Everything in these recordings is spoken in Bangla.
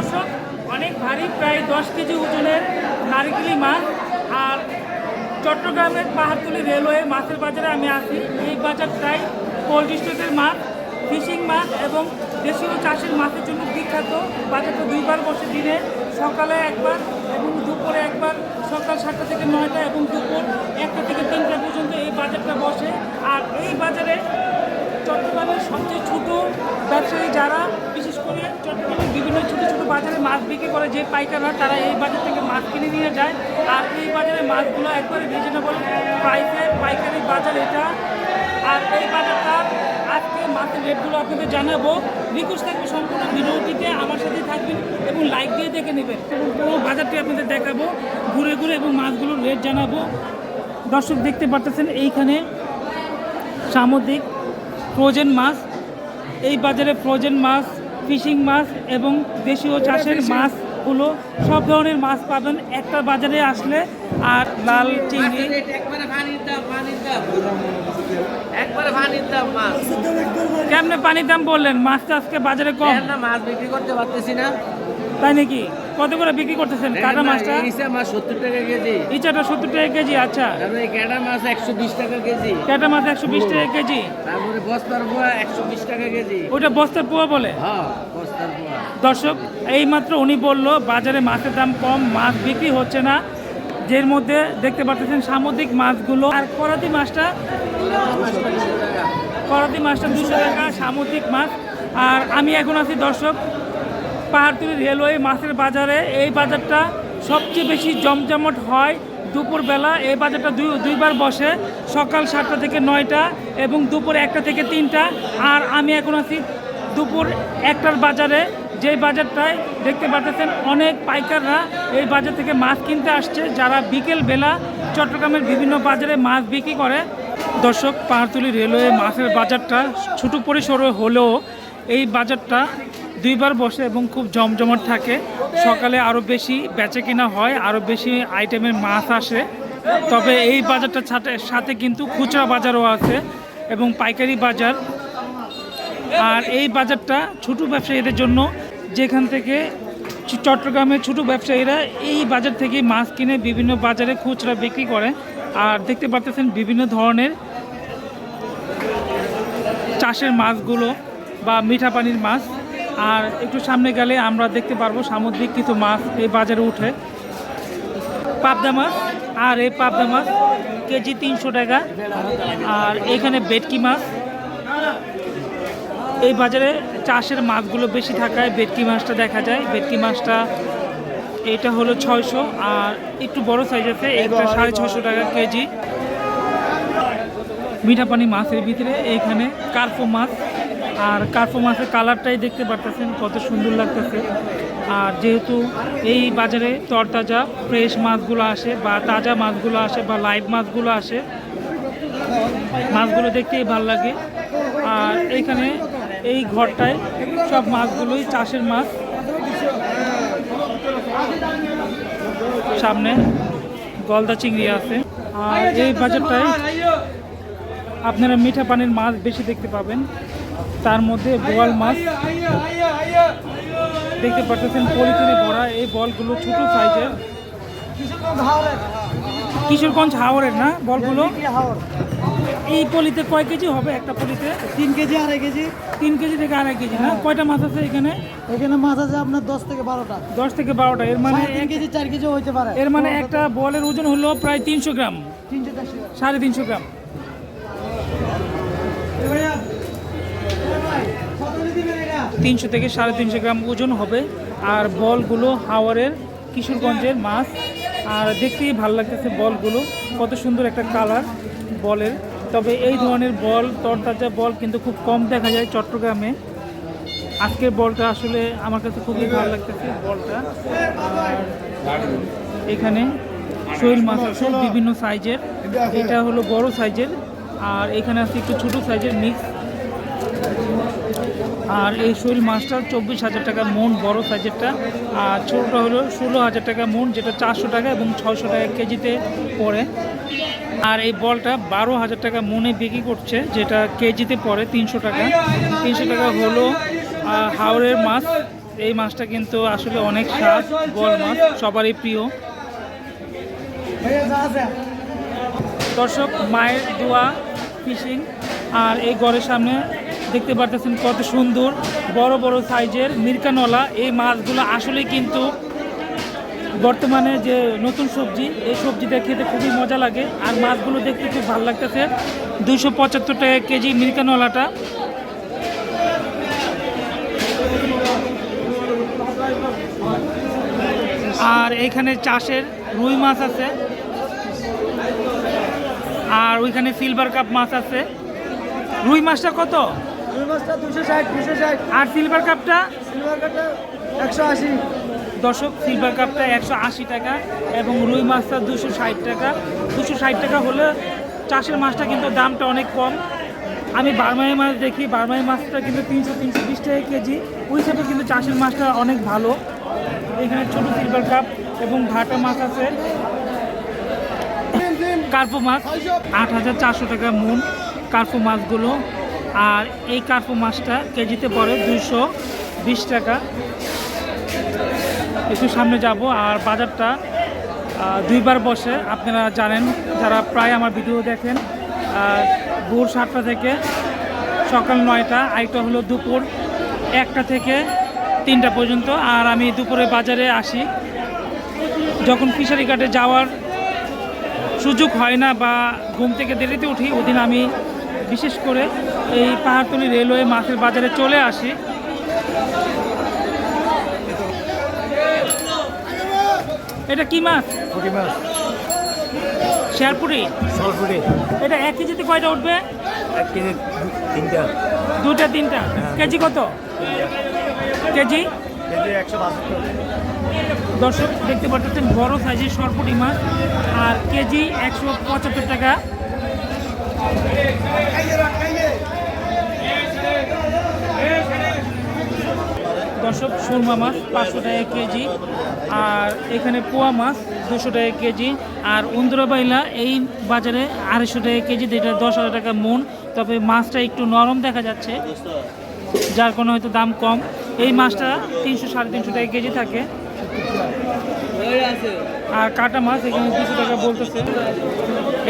দর্শক, অনেক ভারী, প্রায় দশ কেজি ওজনের নারিকেলি মাছ। আর চট্টগ্রামের পাহাড়তলি রেলওয়ে মাছের বাজারে আমি আছি। এই বাজার প্রায় কোল্ড স্টোরের মাছ, ফিশিং মাছ এবং দেশীয় চাষের মাছের জন্য বিখ্যাত। বাজারটা দুইবার বসে দিনে সকালে একবার এবং দুপুরে একবার, সকাল সাতটা থেকে নয়টা এবং দুপুর একটা থেকে তিনটা পর্যন্ত এই বাজারটা বসে। আর এই বাজারে চট্টগ্রামের সবচেয়ে ছোট ব্যবসায়ী যারা বিভিন্ন ছোটো ছোটো বাজারে মাছ বিক্রি করে যে পাইকাররা, তারা এই বাজার থেকে মাছ কিনে নিয়ে যায়। আর এই বাজারে মাছগুলো একবারে রিজনেবল প্রাইসে পাইকারি বাজার এটা। আর এই বাজারটা আজকে মাছের রেটগুলো আপনাদের জানাব। রিকোয়েস্ট থাকবে সম্পূর্ণ ভিডিওটিতে, আমার সাথে থাকবেন এবং লাইক দিয়ে দেখে নেবেন। এবং পুরো বাজারটি আপনাদের দেখাবো, ঘুরে ঘুরে এবং মাছগুলোর রেট জানাব। দর্শক দেখতে পারতেছেন, এইখানে সামুদ্রিক ফ্রোজেন মাছ। এই বাজারে ফ্রোজেন মাছ ফিশিং মাছ এবং দেশীয় চাষের মাছগুলো সব ধরনের মাছ পাবেন। একটা বাজারে আসলে আর লাল চিংড়ি। মাছ। কেমনে পানির দাম বললেন? মাছটা আজকে বাজারে কম। মাছ বিক্রি করতে পারতেছি না। তাই নাকি? কত করে বিক্রি করতেছেন? কাটা মাছটা? ইসা মাছ সত্তর টাকা কেজি। ইচাটা সত্তর টাকা কেজি আচ্ছা। তারপরে ক্যাটা মাছ একশো বিশ টাকা কেজি। কাটা মাছ একশো বিশ টাকা কেজি। তারপরে বস্তার পোয়া একশো বিশ টাকা কেজি। ওইটা বস্তার পোয়া বলে? হ্যাঁ বস্তার পোয়া। দর্শক এইমাত্র উনি বলল বাজারে মাছের দাম কম মাছ বিক্রি হচ্ছে না। যের মধ্যে দেখতে পাচ্ছেন সামুদ্রিক মাছগুলো। আর করাতি মাছটা? করাতি মাছটা দুশো টাকা সামুদ্রিক মাছ। আর আমি এখন আছি দর্শক পাহাড়তলি রেলওয়ে মাছের বাজারে এই বাজারটা সবচেয়ে বেশি জমজমট হয় দুপুরবেলা। এই বাজারটা দুই, দুইবার বসে, সকাল সাতটা থেকে নয়টা এবং দুপুর একটা থেকে তিনটা। আর আমি এখন আছি দুপুর একটার বাজারে। যেই বাজারটায় দেখতে পাচ্ছেন অনেক পাইকাররা এই বাজার থেকে মাছ কিনতে আসছে। যারা বিকেল বেলা চট্টগ্রামের বিভিন্ন বাজারে মাছ বিক্রি করে। দর্শক, পাহাড়তলি রেলওয়ে মাছের বাজারটা ছোটো পরিসরে হলেও এই বাজারটা দুইবার বসে এবং খুব জমজমাট থাকে। সকালে আরও বেশি বেচে কিনা হয় আরও বেশি আইটেমের মাছ আসে। তবে এই বাজারটার সাথে সাথে কিন্তু খুচরা বাজারও আছে এবং পাইকারি বাজার। আর এই বাজারটা ছোট ব্যবসায়ীদের জন্য যেখান থেকে চট্টগ্রামের ছোট ব্যবসায়ীরা এই বাজার থেকে মাছ কিনে বিভিন্ন বাজারে খুচরা বিক্রি করে। আর দেখতে পাচ্ছেন বিভিন্ন ধরনের চাষের মাছগুলো বা মিঠা পানির মাছ। আর একটু সামনে গেলে আমরা দেখতে পারব সামুদ্রিক কিছু মাছ এই বাজারে উঠে। পাবদা মাছ, আর এই পাবদা মাছ কেজি তিনশো টাকা। আর এখানে বেটকি মাছ। এই বাজারে চাষের মাছগুলো বেশি থাকায় ভেটকি মাছটা দেখা যায়। বেটকি মাছটা এটা হলো ছয়শো, আর একটু বড় সাইজ আছে এটা সাড়ে ছশো টাকা কেজি। মিঠা পানি মাছের ভিতরে এইখানে কার্পো মাছ। আর কার্পো মাছের কালারটাই দেখতে পারতেছেন, কত সুন্দর লাগতেছে। আর যেহেতু এই বাজারে তরতাজা ফ্রেশ মাছগুলো আসে বা তাজা মাছগুলো আসে বা লাইভ মাছগুলো আসে, মাছগুলো দেখতেই ভালো লাগে। আর এইখানে এই ঘরটায় সব মাছগুলোই চাষের মাছ। সামনে গলদা চিংড়ি আছে। আর এই বাজারটায় আপনারা মিঠা পানির মাছ বেশি দেখতে পাবেন। তার মধ্যে বোয়াল মাছ। দেখতে পাচ্ছেন পলিথিনে ভরা এই বলগুলো ছোট সাইজের। কিশোরগঞ্জ হাওড়ের না বলগুলো? এই পলিতে কয় কেজি হবে একটা পলিতে? তিন কেজি আড়াই কেজি। তিন কেজি থেকে আড়াই কেজি না? কয়টা মাছ আছে এখানে? এখানে মাছ আছে আপনার দশ থেকে বারোটা। দশ থেকে বারোটা। এর মানে এক- কেজি চার কেজি হইতে পারে। এর মানে একটা বলের ওজন হলো প্রায় তিনশো গ্রাম। তিনশো সাড়ে তিনশো গ্রাম। তিনশো থেকে সাড়ে তিনশো গ্রাম ওজন হবে। আর বলগুলো হাওয়ারের কিশোরগঞ্জের মাছ। আর দেখতেই ভালো লাগতেছে বলগুলো। কত সুন্দর একটা কালার বলের। তবে এই ধরনের বল, তরতাজা বল কিন্তু খুব কম দেখা যায় চট্টগ্রামে। আজকের বলটা আসলে আমার কাছে খুবই ভালো লাগতেছে বলটা। আর এখানে শৈল মাছ আছে বিভিন্ন সাইজের। এটা হলো বড় সাইজের। আর এখানে আছে একটু ছোট সাইজের মিক্স। আর এই শৈল মাছটা চব্বিশ হাজার টাকা মন, বড় সাইজেরটা। আর ছোটোটা হলো ষোলো হাজার টাকা মন, যেটা চারশো টাকা এবং ছয়শো টাকা কেজিতে পড়ে। আর এই বলটা বারো হাজার টাকা মনে বিক্রি করছে, যেটা কেজিতে পড়ে তিনশো টাকা। তিনশো টাকা হলো হাওড়ের মাছ। এই মাছটা কিন্তু আসলে অনেক স্বাদ বড় মাছ, সবারই প্রিয়। দর্শক, মায়ের দোয়া, ফিশিং। আর এই ঘরের সামনে দেখতে পারতেছেন কত সুন্দর, বড় বড় সাইজের মিরকানওয়ালা। এই মাছগুলো আসলে কিন্তু বর্তমানে যে নতুন সবজি, এই সবজিটা খেতে খুবই মজা লাগে। আর মাছগুলো দেখতে খুব ভালো লাগতেছে। দুশো পঁচাত্তর টাকা কেজি মিরকানওয়ালাটা। আর এখানে চাষের রুই মাছ আছে। আর ওইখানে সিলভার কাপ মাছ আছে। রুই মাছটা কত? রুই মাছটা দুশো ষাট দুশো ষাট। আর সিলভার কাপটা সিলভার কাটা একশো আশি। দশক সিলভার কাপটা একশো আশি টাকা এবং রুই মাছটা দুশো ষাট টাকা। দুশো ষাট টাকা হলে চাষের মাছটা কিন্তু দামটা অনেক কম। আমি বারমাই মাছ দেখি বারমাই মাছটা কিন্তু তিনশো তিনশো বিশ টাকা কেজি। ওই হিসাবে কিন্তু চাষের মাছটা অনেক ভালো। এখানে ছোট সিলভার কাপ এবং ভাটা মাছ আছে। কার্পো মাছ আট হাজার চারশো টাকা মন কার্পো মাছগুলো। আর এই কার্পো মাছটা কেজিতে পড়ে দুইশো বিশ টাকা। একটু সামনে যাব আর বাজারটা দুইবার বসে। আপনারা জানেন, যারা প্রায় আমার ভিডিও দেখেন ভোর সাতটা থেকে সকাল নয়টা আরেকটা হলো দুপুর একটা থেকে তিনটা পর্যন্ত। আর আমি দুপুরে বাজারে আসি। যখন ফিশারি ঘাটে যাওয়ার সুযোগ হয় না বা ঘুম থেকে দেরিতে উঠি, ওদিন আমি বিশেষ করে এই পাহাড়তলি রেলওয়ে মাছের বাজারে চলে আসি। এটা কি মাছ? পুঁটি মাছ। শেয়ারপুরি সলপুরি এটা এক কেজিতে কয়টা উঠবে? এক কেজি তিনটা। দুটা তিনটা। কেজি কত? কেজি? কেজি দর্শক দেখতে পাচ্ছেন বড় সাইজের সরপুটি মাছ আর কেজি একশো পঁচাত্তর টাকা। দর্শক, সুরমা মাছ পাঁচশো টাকা কেজি, আর এখানে পোয়া মাছ দুশো টাকা কেজি, আর উন্দরা বাইলা এই বাজারে আড়াইশো টাকা কেজি, যেটা দশ হাজার টাকা মন। তবে মাছটা একটু নরম দেখা যাচ্ছে, যার কোনো হয়তো দাম কম। এই মাছটা তিনশো, সাড়ে তিনশো টাকা কেজি থাকে। আর কাটা মাছ এখানে দুশো টাকা বলতেছে।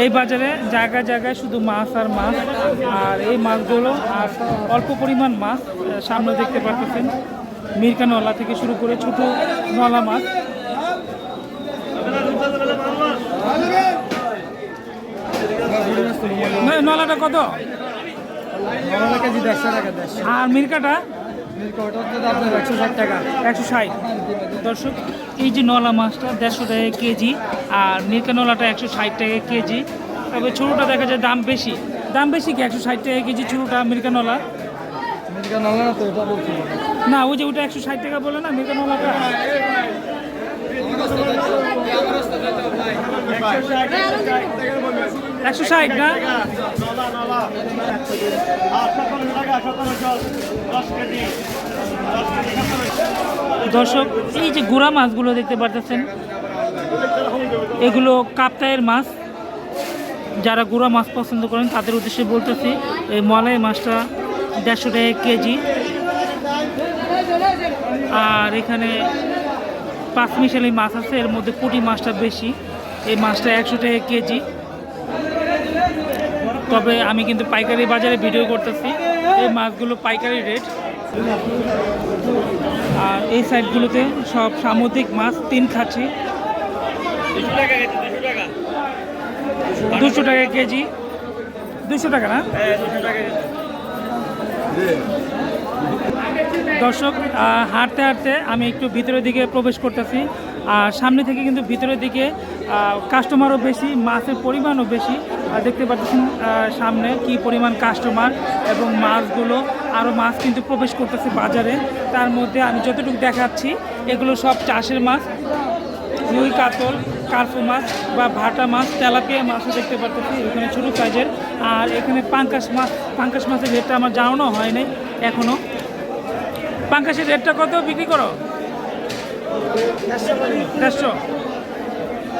এই বাজারে জায়গায় জায়গায় শুধু মাছ আর মাছ, আর এই মাছগুলো আর অল্প পরিমাণ মাছ সামনে দেখতে পাচ্ছেন মিরকা নলা থেকে শুরু করে ছোট নলা মাছ। নলাটা কত? আর মিরকাটা? একশো ষাট। দর্শক, এই যে নলা মাছটা দেড়শো টাকা কেজি, আর মিরকা নলাটা একশো ষাট টাকা কেজি। তবে ছোটোটা দেখা যায় দাম বেশি। দাম বেশি কি? একশো ষাট টাকা কেজি ছোটোটা মিরকা নলা মিল্ক নলা তো এটা বলছি। না, ওই যে ওটা একশো ষাট টাকা বলে না মিরকা নলাটা একশো ষাট না? দর্শক, এই যে গুড়া মাছগুলো দেখতে পারতেছেন, এগুলো কাপ্তায়ের মাছ। যারা গুড়া মাছ পছন্দ করেন, তাদের উদ্দেশ্যে বলতেছি, এই মলাই মাছটা দেড়শো টাকা কেজি। আর এখানে পাঁচ পাঁচমিশালি মাছ আছে, এর মধ্যে পুঁটি মাছটা বেশি। এই মাছটা একশো টাকা কেজি। তবে আমি কিন্তু পাইকারি বাজারে ভিডিও করতেছি। এই মাছগুলো পাইকারি রেট। আর এই সাইডগুলোতে সব সামুদ্রিক মাছ, তিন খাচ্ছি দুশো টাকা কেজি। দুশো টাকা না? দর্শক হাঁটতে হাঁটতে আমি একটু ভিতরের দিকে প্রবেশ করতেছি। আর সামনে থেকে কিন্তু ভিতরের দিকে কাস্টমারও বেশি, মাছের পরিমাণও বেশি। দেখতে পাচ্ছেন সামনে কি পরিমাণ কাস্টমার এবং মাছগুলো। আরও মাছ কিন্তু প্রবেশ করতেছে বাজারে। তার মধ্যে আমি যতটুকু দেখাচ্ছি, এগুলো সব চাষের মাছ। রুই, কাতল, কার্পো মাছ বা ভাটা মাছ, তেলাপিয়া মাছও দেখতে পারতেছি এখানে ছোটো সাইজের আর এখানে পাঙ্কাশ মাছ, পাঙ্কাশ মাছের রেটটা আমার জানানো হয় নাই এখনও পাঙ্কাশের রেটটা কত? বিক্রি করো। দেড়শো।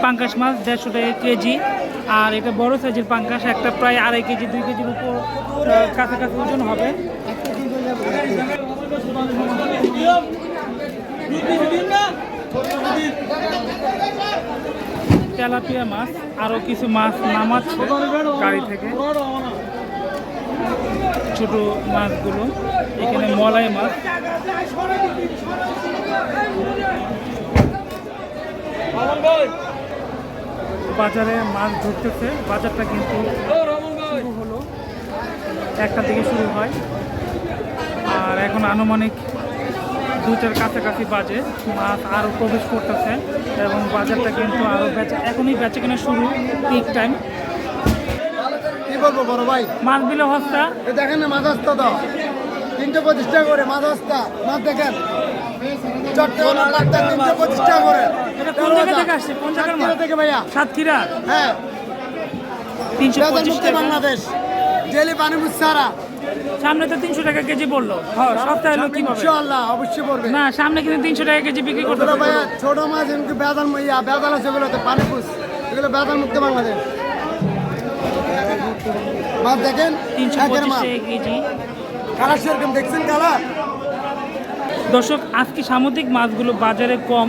পাঙ্কাশ মাছ দেড়শো টাকা কেজি। আর এটা বড় সাইজের পাঙ্কাশ, একটা প্রায় আড়াই কেজি, দুই কেজির উপর কাছাকাছি ওজন হবে। তেলাপিয়া মাছ আরও কিছু মাছ নামাজ গাড়ি থেকে। ছোট মাছগুলো, এখানে মলাই মাছ। বাজারে মাছ ধরতেছে, বাজারটা কিন্তু হলো। একটা থেকে শুরু হয়। আর এখন আনুমানিক দুটার কাছাকাছি বাজে। মাছ আরও প্রবেশ করতেছে এবং বাজারটা কিন্তু আরও বেচা এখনই বেচা কেনা শুরু পিক টাইম বলব বড় ভাই? মাছ বিলে হস্তা এ দেখেন না মাছ আসতা তো তিনশো পঁচিশ টাকা করে মাছ আসতা মাছ দেখেন। চট্টগ্রাম কাটটা তিনশো পঁচিশ করে। এটা কোন জায়গা থেকে আসছে? কোন জায়গার মাছ? থেকে ভাইয়া। সাতক্ষীরা? হ্যাঁ। তিনশো পঁচিশ বাংলাদেশ। জেলি পানি মুসারা সামনে তো তিনশো টাকা কেজি বলল হ্যাঁ সপ্তাহে হলো কীভাবে? ইনশাআল্লাহ অবশ্যই পড়বে। না সামনে কিন্তু তিনশো টাকা কেজি বিক্রি করতে ভাইয়া ছোট মাছ এমনকি বেদাল ইয়া বেদাল আছে ওগুলোতে পানি পুষ এগুলো বেদাল মুক্ত বাংলাদেশ। মাছ দেখেন কেজি। কালার সেরকম দেখছেন কালার? দর্শক আজকে সামুদ্রিক মাছগুলো বাজারে কম?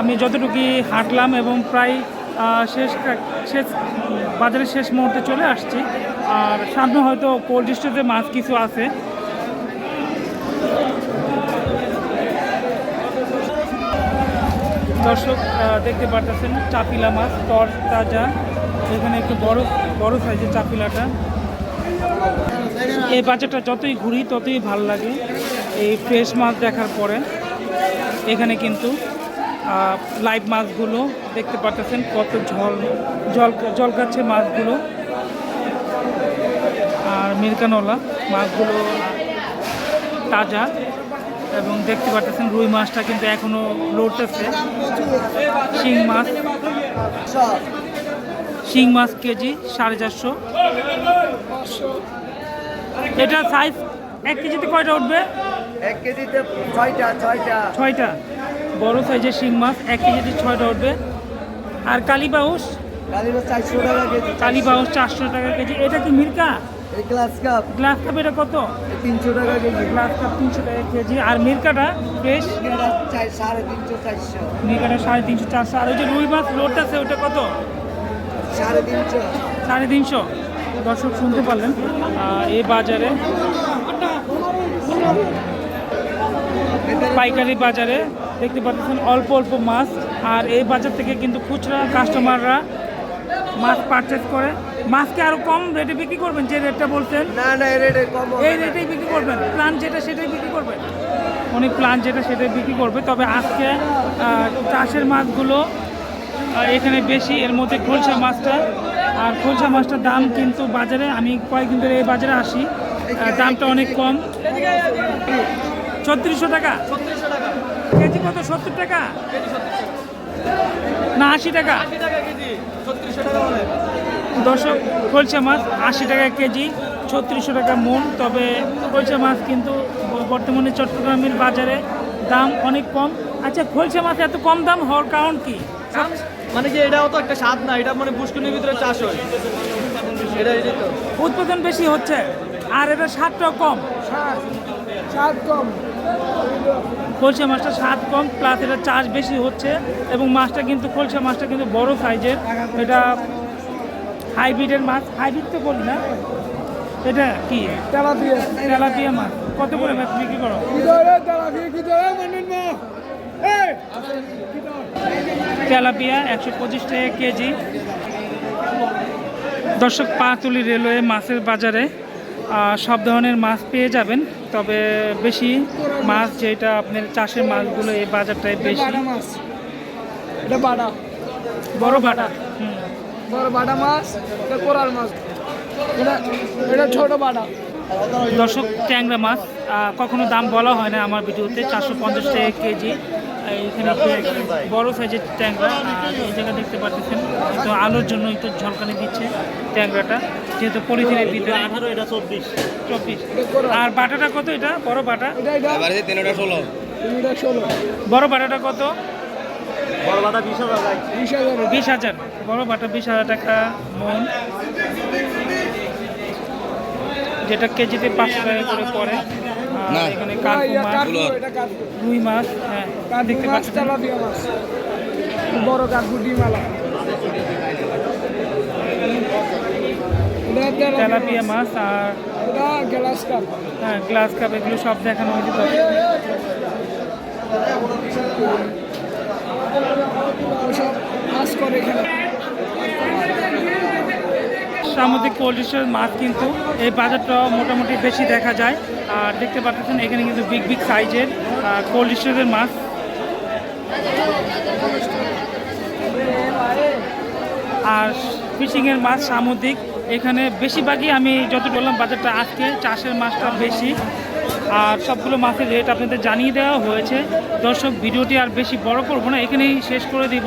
আমি যতটুকু হাঁটলাম এবং প্রায় শেষ শেষ বাজারের শেষ মুহূর্তে চলে আসছি। আর সামনে হয়তো কোল্ড স্টোরে মাছ কিছু আছে। দর্শক দেখতে পারতেছেন চাপিলা মাছ তর তাজা এখানে একটু বড় বড় সাইজের চাপিলাটা। এই বাজারটা যতই ঘুরি, ততই ভালো লাগে। এই ফ্রেশ মাছ দেখার পরে। এখানে কিন্তু লাইভ মাছগুলো দেখতে পাচ্ছেন কত ঝল, জল জল কাচ্ছে মাছগুলো আর মিরকানোলা মাছগুলো তাজা। এবং দেখতে পাচ্ছেন রুই মাছটা কিন্তু এখনও লড়তেছে। শিং মাছ। শিং মাছ কেজি সাড়ে চারশো। এটা সাইজ এক কেজিতে কয়টা উঠবে? এক কেজিতে ছয়টা ছয়টা। ছয়টা। বড় সাইজের শিং মাছ এক কেজিতে ছয়টা উঠবে। আর কালীবাউস চারশো টাকা কেজি। কালীবাউস চারশো টাকা কেজি। এটা কি মির্কা? গ্লাস কাপ গ্লাস কাপ এটা কত? তিনশো টাকা কেজি। গ্লাস কাপ তিনশো টাকা কেজি। আর মির্কাটা বেশ? সাড়ে তিনশো চারশো। মির্কাটা সাড়ে তিনশো চারশো। আর ওই যে রুই মাছ লোডটা আছে ওটা কত? সাড়ে তিনশো। দর্শক শুনতে পারলেন এই বাজারে পাইকারি বাজারে দেখতে পাচ্ছেন অল্প অল্প মাছ আর এই বাজার থেকে কিন্তু খুচরা কাস্টমাররা মাছ পারচেস করে। মাছকে আরও কম রেটে বিক্রি করবেন যে রেটটা বলছেন? না না এর রেটে কম এই রেটেই বিক্রি করবেন। প্ল্যান যেটা সেটাই বিক্রি করবেন। উনি প্ল্যান যেটা সেটাই বিক্রি করবে। তবে আজকে চাষের মাছগুলো এখানে বেশি, এর মধ্যে খোলসা মাছটা। আর খোলসা মাছটার দাম কিন্তু বাজারে, আমি কয়েকদিন ধরে এই বাজারে আসি। দামটা অনেক কম। ছত্রিশশো টাকা। কেজি কত? সত্তর টাকা? না, আশি টাকা। দর্শক, খোলসা মাছ আশি টাকা কেজি, ছত্রিশশো টাকা মন। তবে খোলসা মাছ কিন্তু বর্তমানে চট্টগ্রামের বাজারে দাম অনেক কম। আচ্ছা খোলসা মাছ এত কম দাম হওয়ার কারণ কি? মানে কি এটাও তো একটা স্বাদ না এটা মানে পুষ্করিণীর ভিতরে চাষ হয়। এটা এই তো। উৎপাদন বেশি হচ্ছে আর এটা স্বাদটাও কম। স্বাদ কম। খোলসা মাছটা স্বাদ কম প্লাস এটা চাষ বেশি হচ্ছে এবং মাছটা কিন্তু খোলসা মাছটা কিন্তু বড় সাইজের। এটা হাইব্রিডের মাছ হাইব্রিড তো বলি না। এটা কি? তেলাপিয়া। তেলাপিয়া মাছ। কত করে মাছ বিক্রি করো? কি ধরে তেলাপিয়া কি ধরে মানেন না এই তেলাপিয়া একশো পঁচিশ টাকা কেজি। দর্শক পাতুলি রেলওয়ে মাছের বাজারে সব ধরনের মাছ পেয়ে যাবেন তবে বেশি মাছ যেটা আপনার চাষের মাছগুলো এই বাজারটায় বেশি। মাছ। এটা বাটা। বড় বাটা। বড় বাটা মাছ এটা কোরাল মাছ। এটা এটা ছোট বাটা। দর্শক ট্যাংরা মাছ কখনো দাম বলা হয় না আমার ভিডিওতে চারশো পঞ্চাশ টাকা কেজি। এখানে বড় সাইজের ট্যাংরা এই জায়গা দেখতে পাচ্ছেন তো আলোর জন্য একটু ঝলকানি দিচ্ছে ট্যাংরাটা যেহেতু পলিথিনের ভিতরে। আঠারো এটা চব্বিশ। চব্বিশ। আর বাটাটা কত এটা? বড় বাটা? বড় বাটাটা কত? বিশ হাজার। বিশ হাজার। বড় বাটা বিশ হাজার টাকা মন। যেটা কেজিতে পাঁচশো টাকা করে পড়ে। আর এখানে কার্পু মাছ রুই মাছ হ্যাঁ দেখতে পাচ্ছেন। মাছ। বড় কাঠু ডিমালা তেলাপিয়া মাছ। আর গ্লাস কাপ হ্যাঁ গ্লাস কাপ এগুলো সব দেখানো হয়েছে মাছ করে এখানে। সামুদ্রিক স্টোরেজ মাছ কিন্তু এই বাজারটা মোটামুটি বেশি দেখা যায়। আর দেখতে পাচ্ছেন, এখানে কিন্তু বিগ বিগ সাইজের কোল্ড স্টোরেজের মাছ। আর ফিশিংয়ের মাছ সামুদ্রিক। এখানে বেশিরভাগই আমি যত বললাম, বাজারটা আজকে চাষের মাছটা বেশি। আর সবগুলো মাছের রেট আপনাদের জানিয়ে দেওয়া হয়েছে। দর্শক, ভিডিওটি আর বেশি বড় করব না, এখানেই শেষ করে দিব।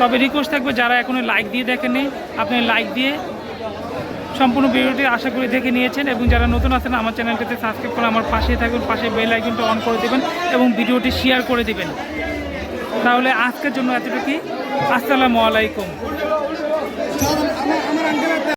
তবে রিকোয়েস্ট থাকবে, যারা এখনও লাইক দিয়ে দেখেনি আপনি লাইক দিয়ে সম্পূর্ণ ভিডিওটি আশা করি দেখে নিয়েছেন এবং যারা নতুন আছেন, আমার চ্যানেলটিতে সাবস্ক্রাইব করে আমার পাশে থাকুন পাশে বেল আইকনটা অন করে দেবেন এবং ভিডিওটি শেয়ার করে দেবেন। তাহলে আজকের জন্য এতটুকুই। আসসালামু আলাইকুম।